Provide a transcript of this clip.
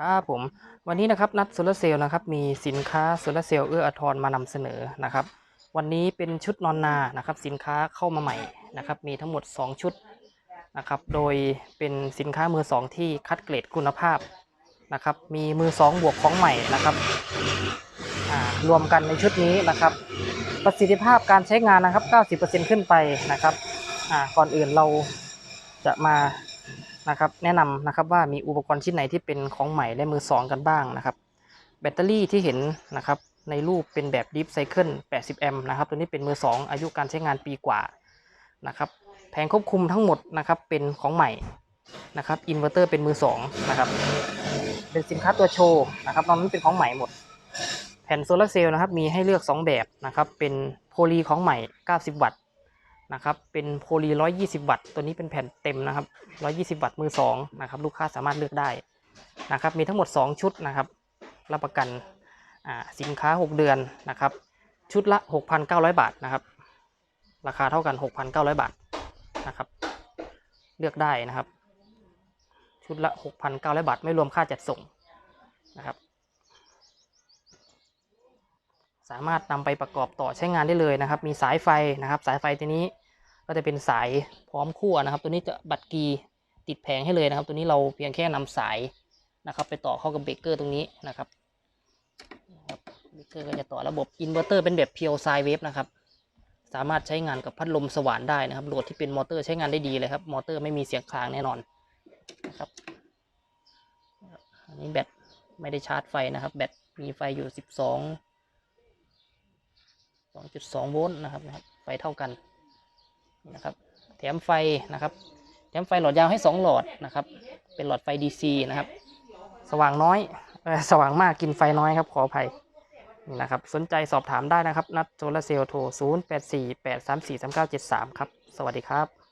ครับผมวันนี้นะครับนัดโซลาร์เซลล์นะครับมีสินค้าโซลาร์เซลล์เอื้ออาทรมานำเสนอนะครับวันนี้เป็นชุดนอนนานะครับสินค้าเข้ามาใหม่นะครับมีทั้งหมด 2 ชุดนะครับโดยเป็นสินค้ามือ 2 ที่คัดเกรดคุณภาพนะครับมีมือ 2 บวกของใหม่นะครับรวมกันในชุดนี้นะครับ ประสิทธิภาพการใช้งานนะครับ 90%ขึ้นไปนะครับก่อนอื่นเราจะมา นะครับแนะนำนะครับว่ามีอุปกรณ์ชิ้นไหนที่เป็นของใหม่และมือสองกันบ้างนะครับแบตเตอรี่ที่เห็นนะครับในรูปเป็นแบบดิฟไซเคิล80 แอมป์นะครับตัวนี้เป็นมือ2อายุการใช้งานปีกว่านะครับแผงควบคุมทั้งหมดนะครับเป็นของใหม่นะครับอินเวอร์เตอร์เป็นมือ2นะครับเป็นสินค้าตัวโชว์นะครับตอนนั้นเป็นของใหม่หมด แผ่นโซลาร์เซลล์นะครับมีให้เลือก 2 แบบนะครับเป็นโพลีของใหม่ 90 วัตต์ นะครับเป็นโพลี120 วัตต์ ตัวนี้เป็นแผ่นเต็มนะครับ 120 วัตต์มือ2นะครับลูกค้าสามารถเลือกได้นะครับมีทั้งหมด 2 ชุดนะครับ รับประกันสินค้า 6 เดือนนะครับ ชุดละ 6,900 บาทนะครับ ราคาเท่ากัน 6,900 บาทนะครับ เลือกได้นะครับ ชุดละ 6,900 บาท ไม่รวมค่าจัดส่งนะครับ สามารถนำไปประกอบต่อใช้งานได้เลยนะครับ มีสายไฟนะครับ สายไฟตัวนี้ ก็จะเป็นสายพร้อมขั้วนะครับ ตัวนี้จะบัตรกีติดแผงให้เลยนะครับ ตัวนี้เราเพียงแค่นำสายนะครับ ไปต่อเข้ากับเบรกเกอร์ตรงนี้นะครับเบรกเกอร์ก็จะต่อระบบอินเวอร์เตอร์เป็นแบบเพียวไซเวฟนะครับสามารถใช้งานกับพัดลมสว่านได้นะครับโหลดที่เป็นมอเตอร์ใช้งานได้ดีเลยครับมอเตอร์ไม่มีเสียงคลางแน่นอนนะครับอันนี้แบตไม่ได้ชาร์จไฟนะครับ แบตมีไฟอยู่สิบสอง2.2 โวลต์นะครับนะครับ ไฟเท่ากัน นะครับแถมไฟนะครับแถมไฟหลอดยาวให้ 2 หลอดนะครับ เป็นหลอดไฟ DC นะครับ สว่างน้อยเอ่สว่างมากกินไฟน้อยครับ ขออภัยนี่นะครับ สนใจสอบถามได้นะครับ นัดโซลาเซลล์โทร 0848343973 ครับ สวัสดีครับ